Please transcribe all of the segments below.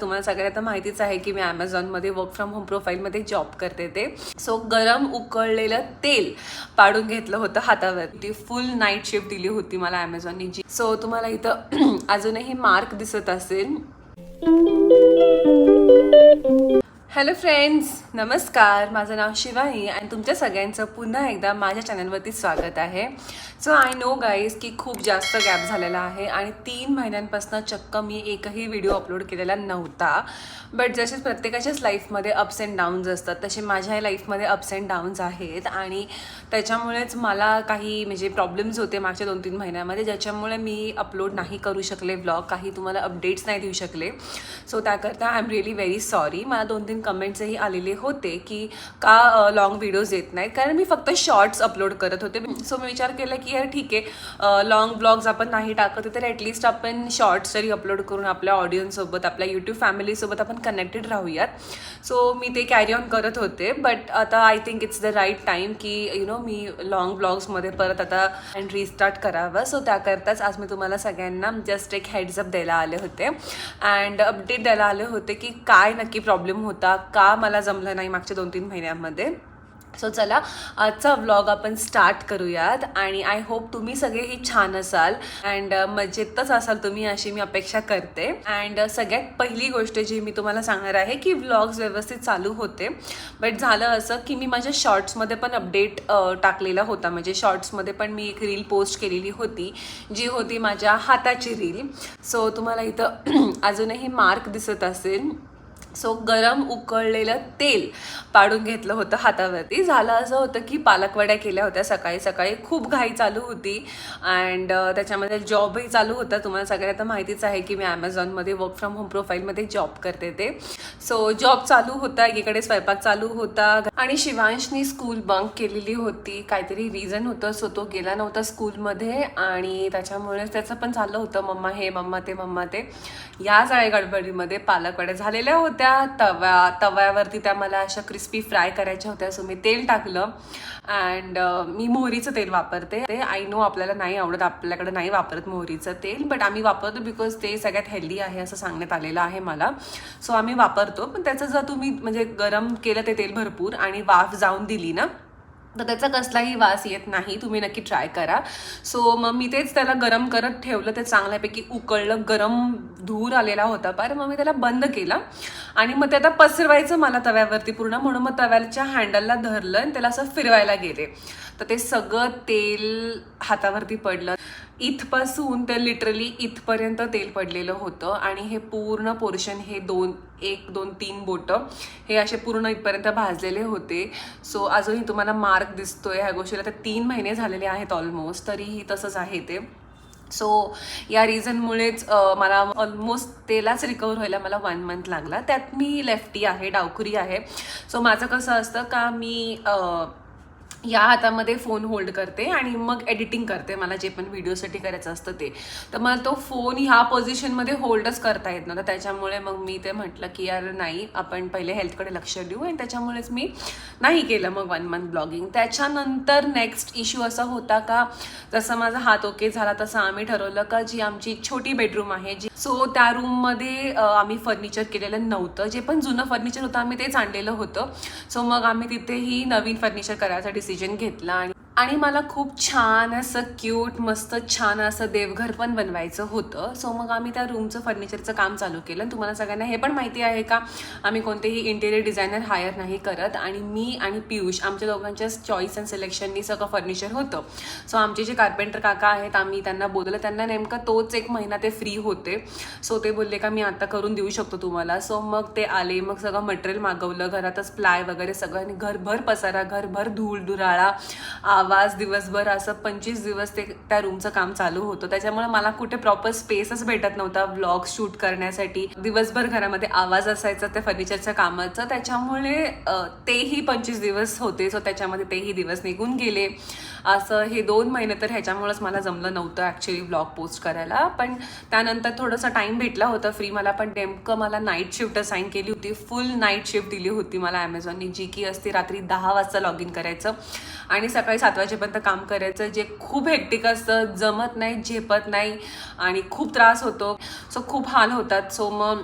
तुम्हाला सगळ्यांना माहितीच आहे की मी ॲमेझॉनमध्ये वर्क फ्रॉम होम प्रोफाईलमध्ये जॉब करते ते. सो गरम उकळलेलं तेल पाडून घेतलं होतं हातावर ती फुल नाईट शिफ्ट दिली होती मला ॲमेझॉननी जी सो तुम्हाला इथं अजूनही मार्क दिसत असेल. हॅलो फ्रेंड्स नमस्कार माझं नाव शिवानी आणि तुमच्या सगळ्यांचं पुन्हा एकदा माझ्या चॅनलवरती स्वागत आहे. सो आय नो गाईज की खूप जास्त गॅप झालेला आहे आणि तीन महिन्यांपासून चक्क मी एकही व्हिडिओ अपलोड केलेला नव्हता. बट जसे प्रत्येकाच्याच लाईफमध्ये अप्स अँड डाऊन्स असतात तसे माझ्या लाईफमध्ये अप्स अँड डाऊन्स आहेत आणि त्याच्यामुळेच मला काही म्हणजे प्रॉब्लेम्स होते मागच्या दोन तीन महिन्यामध्ये ज्याच्यामुळे मी अपलोड नाही करू शकले ब्लॉग काही तुम्हाला अपडेट्स नाही देऊ शकले. सो त्याकरता I am really very sorry मला दोन तीन कमेंट्सही आलेले होते की का लॉंग व्हिडिओज येत नाहीत. कारण मी फक्त शॉर्ट्स अपलोड करत होते. सो मी विचार केला की यार ठीक आहे. लॉंग ब्लॉग्स आपण नाही टाकत तर ॲटलिस्ट आपण शॉर्ट्स तरी अपलोड करून आपल्या ऑडियन्ससोबत आपल्या यूट्यूब फॅमिलीसोबत आपण कनेक्टेड राहूयात. सो मी ते कॅरी ऑन करत होते. बट आता I think it's the right time की यु नो मी लॉंग ब्लॉग्समध्ये परत आता अँड रिस्टार्ट करावं. सो त्याकरताच आज मी तुम्हाला सगळ्यांना जस्ट एक हेड्सअप द्यायला आले होते. अँड अपडेट द्यायला आले होते की काय नक्की प्रॉब्लेम होता का मला जमलं नाही मागच्या दोन तीन महिन्यामध्ये. सो चला आजचा व्लॉग आपण स्टार्ट करूयात आणि आय होप तुम्ही सगळेही छान असाल अँड मजेतच असाल तुम्ही अशी मी अपेक्षा करते. अँड सगळ्यात पहिली गोष्ट जी मी तुम्हाला सांगणार आहे की व्लॉग्स व्यवस्थित चालू होते. बट झालं असं की मी माझ्या शॉर्ट्समध्ये पण अपडेट टाकलेला होता. म्हणजे शॉर्ट्समध्ये पण मी एक रील पोस्ट केलेली होती जी होती माझ्या हाताची रील सो तुम्हाला इथं अजूनही मार्क दिसत असेल. सो गरम उकळलेलं तेल पाडून घेतलं होतं हातावरती. झालं असं होतं की पालकवड्या केल्या होत्या सकाळी सकाळी खूप घाई चालू होती. अँड त्याच्यामध्ये जॉबही चालू होता. तुम्हाला सगळ्यांना माहितीच आहे की मी ॲमेझॉनमध्ये वर्क फ्रॉम होम प्रोफाईलमध्ये जॉब करते ते. सो जॉब चालू होता एकीकडे स्वयंपाक चालू होता. आणि शिवांशनी स्कूल बंक केलेली होती. काहीतरी रिझन होतं. सो तो गेला नव्हता स्कूलमध्ये आणि त्याच्यामुळे त्याचं पण चाललं होतं मम्मा हे मम्मा ते मम्मा ते. या जाळे गडबडीमध्ये पालकवड्या झालेल्या होत्या. तव्या तव्यावरती त्या मला अशा क्रिस्पी फ्राय करायच्या होत्या. सो मी तेल टाकलं अँड मी मोहरीचं तेल वापरते. ते आय नो आपल्याला नाही आवडत आपल्याकडे नाही वापरत मोहरीचं तेल बट आम्ही वापरतो बिकॉज ते सगळ्यात हेल्दी आहे असं सांगण्यात आलेलं आहे मला. सो आम्ही वापरतो पण त्याचं जर तुम्ही म्हणजे गरम केलं ते तेल भरपूर आणि वाफ जाऊन दिली ना तर त्याचा कसलाही वास येत नाही तुम्ही नक्की ट्राय करा. सो मग मी तेच त्याला गरम करत ठेवलं ते चांगल्यापैकी उकळलं गरम धूर आलेला होता पार मग मी त्याला बंद केला. आणि मग ते आता पसरवायचं मला तव्यावरती पूर्ण म्हणून मग तव्याच्या हँडलला धरलं आणि त्याला असं फिरवायला गेले. तर ते सगळं तेल हातावरती पडलं. इथपासून ते लिटरली इथपर्यंत तेल पडलेलं होतं आणि हे पूर्ण पोर्शन हे दोन एक दोन तीन बोटं. हे असे पूर्ण इथपर्यंत भाजलेले होते. सो अजूनही तुम्हाला मार्क दिसतोय ह्या गोष्टीला. तर तीन महिने झालेले आहेत ऑलमोस्ट तरीही तसंच आहे ते. सो या रिझनमुळेच मला ऑलमोस्ट तेलाच रिकवर व्हायला मला वन मंथ लागला. त्यात मी लेफ्टी आहे डावखुरी आहे. सो माझं कसं असतं का मी या हातामध्ये फोन होल्ड करते आणि मग एडिटिंग करते. मला जे पण व्हिडिओसाठी करायचं असतं ते. तर मला तो फोन ह्या पोझिशनमध्ये होल्डच करता येत नव्हता. त्याच्यामुळे मग मी ते म्हटलं की यार नाही आपण पहिले हेल्थकडे लक्ष देऊ. आणि त्याच्यामुळेच मी नाही केलं मग वन मंथ ब्लॉगिंग त्याच्यानंतर नेक्स्ट इश्यू असा होता का जसं माझा हात ओके झाला तसं आम्ही ठरवलं का जी आमची छोटी बेडरूम आहे जी सो त्या रूममध्ये आम्ही फर्निचर केलेलं नव्हतं. जे पण जुनं फर्निचर होतं आम्ही तेच आणलेलं होतं. सो मग आम्ही तिथेही नवीन फर्निचर करायसाठी डिसिजन घेतला आणि आणि मला खूप छान असं क्यूट मस्त छान असं देवघर पण बनवायचं होतं. सो मग आम्ही त्या रूमचं फर्निचरचं काम चालू केलं. तुम्हाला सगळ्यांना हे पण माहिती आहे का आम्ही कोणतेही इंटेरियर डिझायनर हायर नाही करत. आणि मी आणि पियुष आमच्या दोघांच्याच चॉईस अँड सिलेक्शननी सगळं फर्निचर होतं. सो आमचे जे कार्पेंटर काका आहेत आम्ही त्यांना बोलवलं. त्यांना नेमकं तोच एक महिना ते फ्री होते. सो ते बोलले का मी आता करून देऊ शकतो तुम्हाला. सो मग ते आले. मग सगळं मटेरियल मागवलं. घरातच प्लाय वगैरे सगळं. आणि घरभर पसारा घरभर धूळ धुराळा आवाज दिवसभर असं पंचवीस दिवस ते त्या रूमचं काम चालू होतं. त्याच्यामुळे मला कुठे प्रॉपर स्पेसच भेटत नव्हता व्लॉग शूट करण्यासाठी. दिवसभर घरामध्ये आवाज असायचा त्या फर्निचरच्या कामाचं. त्याच्यामुळे तेही पंचवीस दिवस होते. सो त्याच्यामध्ये तेही दिवस निघून गेले. असं हे दोन महिने तर ह्याच्यामुळेच मला जमलं नव्हतं ॲक्च्युली ब्लॉग पोस्ट करायला. पण त्यानंतर थोडंसं टाईम भेटला होता फ्री मला पण नेमकं मला नाईट शिफ्ट असाईन केली होती. फुल नाईट शिफ्ट दिली होती मला ॲमेझॉननी जी की असते रात्री दहा वाजता लॉग इन करायचं. आणि सकाळी सात वाजेपर्यंत काम करायचं जे खूप हेक्टिक असतं जमत नाही झेपत नाही आणि खूप त्रास होतो. सो खूप हाल होतात. सो मग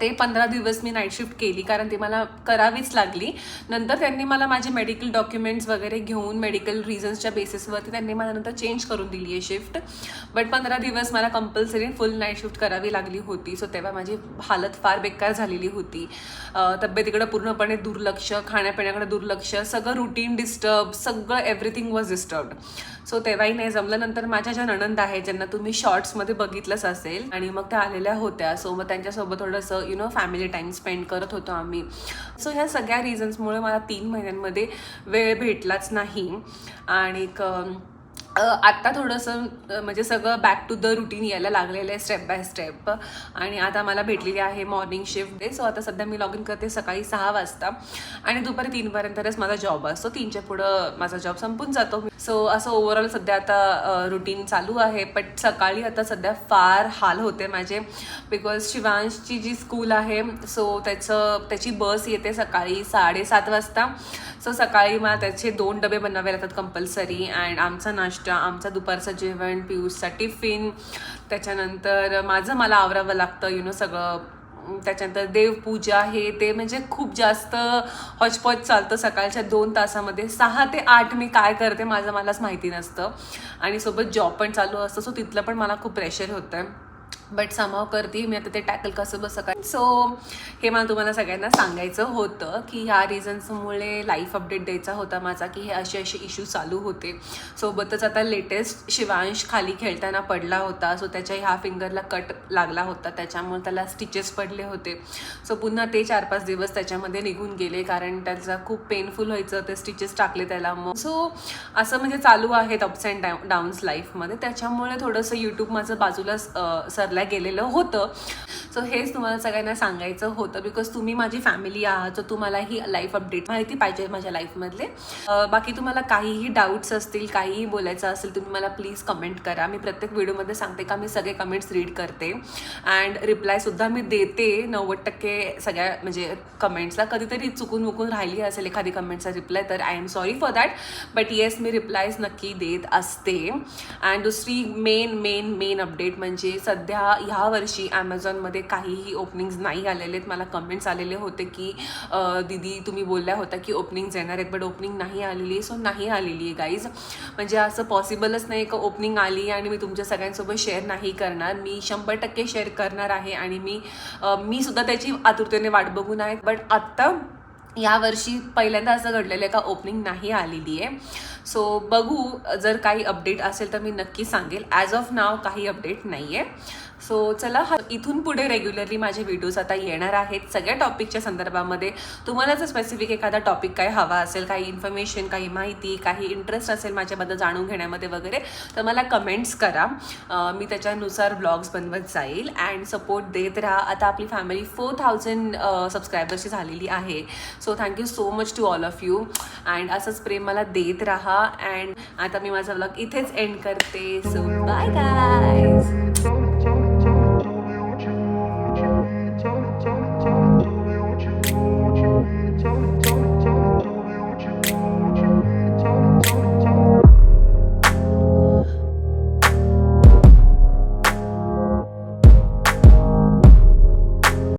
ते पंधरा दिवस मी नाईट शिफ्ट केली कारण ती मला करावीच लागली. नंतर त्यांनी मला माझे मेडिकल डॉक्युमेंट्स वगैरे घेऊन मेडिकल रिझन्सच्या बेसिसवरती त्यांनी मला नंतर चेंज करून दिली आहे शिफ्ट बट पंधरा दिवस मला कंपल्सरी फुल नाईट शिफ्ट करावी लागली होती. सो तेव्हा माझी हालत फार बेकार झालेली होती. तब्येतीकडं तब्येतीकडे पूर्णपणे दुर्लक्ष खाण्यापिण्याकडे दुर्लक्ष सगळं रुटीन डिस्टर्ब सगळं एव्हरीथिंग वॉज डिस्टर्ब सो तेव्हाही नाही जमलं. नंतर माझ्या ज्या नणंद आहे ज्यांना तुम्ही शॉर्ट्समध्ये बघितलंच असेल आणि मग त्या आलेल्या होत्या. सो मग त्यांच्यासोबत थोडंसं you know family time spend करत होतो आम्ही. सो ह्या सगळ्या रिझन्समुळे मला तीन महिन्यांमध्ये वेळ भेटलाच नाही. आणि आत्ता थोडंसं म्हणजे सगळं बॅक टू द रुटीन यायला लागलेलं आहे स्टेप बाय स्टेप आणि आता मला भेटलेली आहे मॉर्निंग शिफ्ट डे सो आता सध्या मी लॉग इन करते सकाळी सहा वाजता. आणि दुपारी तीनपर्यंतच माझा जॉब असतो. तीनच्या पुढं माझा जॉब संपून जातो. सो असं ओव्हरऑल सध्या आता रुटीन चालू आहे. बट सकाळी आता सध्या फार हाल होते माझे. बिकॉज शिवांशची जी स्कूल आहे सो त्याचं त्याची बस येते सकाळी साडेसात वाजता. सो सकाळी मला त्याचे दोन डबे बनवावे लागतात कंपल्सरी अँड आमचा नाश्ता आमचा दुपारचं जेवण पियुषचा टिफिन त्याच्यानंतर माझं मला आवरावं लागतं यु नो सगळं. त्याच्यानंतर देवपूजा हे ते म्हणजे खूप जास्त हॉचपॉच चालतं. सकाळच्या दोन तासामध्ये सहा ते आठ मी काय करते माझं मलाच माहिती नसतं. आणि सोबत जॉब पण चालू असतं सो तिथलं पण मला खूप प्रेशर होतं आहे बट समाव करते मी आता ते टॅकल कसं बसं काय. सो हे मला तुम्हाला सगळ्यांना सांगायचं होतं की ह्या रिझन्समुळे लाईफ अपडेट द्यायचा होता माझा की हे असे असे इश्यू चालू होते. सोबतच आता लेटेस्ट शिवांश खाली खेळताना पडला होता. सो त्याच्या ह्या फिंगरला कट लागला होता. त्याच्यामुळे त्याला स्टिचेस पडले होते. सो पुन्हा ते चार पाच दिवस त्याच्यामध्ये निघून गेले कारण त्याचा खूप पेनफुल व्हायचं. ते स्टिचेस टाकले त्याला मग. सो असं म्हणजे चालू आहेत अप्स अँड डाऊन्स लाईफमध्ये त्याच्यामुळे थोडंसं यूट्यूब माझं बाजूला सरलं सरला गेलेलं होतं. सो हेच तुम्हाला सगळ्यांना सांगायचं होतं बिकॉज तुम्ही माझी फॅमिली आहात सो तुम्हाला ही लाईफ अपडेट माहिती पाहिजे माझ्या लाईफमधले बाकी तुम्हाला काहीही डाऊट्स असतील काहीही बोलायचं असेल तुम्ही मला प्लीज कमेंट करा. मी प्रत्येक व्हिडिओमध्ये सांगते का मी सगळे कमेंट्स रीड करते. अँड रिप्लायसुद्धा मी देते. नव्वद टक्के सगळ्या म्हणजे कमेंट्सला कधीतरी चुकून मुकून राहिली असेल एखादी कमेंटचा रिप्लाय तर I am sorry for that but yes me replies नक्की देत असते. अँड दुसरी मेन मेन मेन अपडेट म्हणजे सध्या ह्या वर्षी ॲमेझॉनमध्ये काहीही ओपनिंग्स नाही आलेले आहेत. मला कमेंट्स आलेले होते की दीदी तुम्ही बोलल्या होत्या की ओपनिंग्स येणार आहेत बट ओपनिंग नाही आलेली आहे. सो नाही आलेली आहे गाईज म्हणजे असं पॉसिबलच नाही का ओपनिंग आली आणि मी तुमच्या सगळ्यांसोबत शेअर नाही करणार. मी शंभर टक्के शेअर करणार आहे आणि मी मी सुद्धा त्याची आतुरतेने वाट बघून आहे. बट आत्ता यावर्षी पहिल्यांदा असं घडलेलं आहे का ओपनिंग नाही आलेली आहे. सो बघू जर काही अपडेट असेल तर मी नक्की सांगेल. ॲज ऑफ नाव काही अपडेट नाही आहे सो चला हा इथून पुढे रेग्युलरली माझे व्हिडिओज आता येणार आहेत. सगळ्या टॉपिकच्या संदर्भामध्ये तुम्हाला जर स्पेसिफिक एखादा टॉपिक काय हवा असेल काही इन्फॉर्मेशन काही माहिती काही इंटरेस्ट असेल माझ्याबद्दल जाणून घेण्यामध्ये वगैरे तर मला कमेंट्स करा. मी त्याच्यानुसार ब्लॉग्स बनवत जाईल अँड सपोर्ट देत राहा. आता आपली फॅमिली फोर थाउजंड सबस्क्रायबर्सची झालेली आहे. So thank you so much to all of you and असंच प्रेम मला देत राहा. अँड आता मी माझा व्लॉग इथेच एंड करते. So bye guys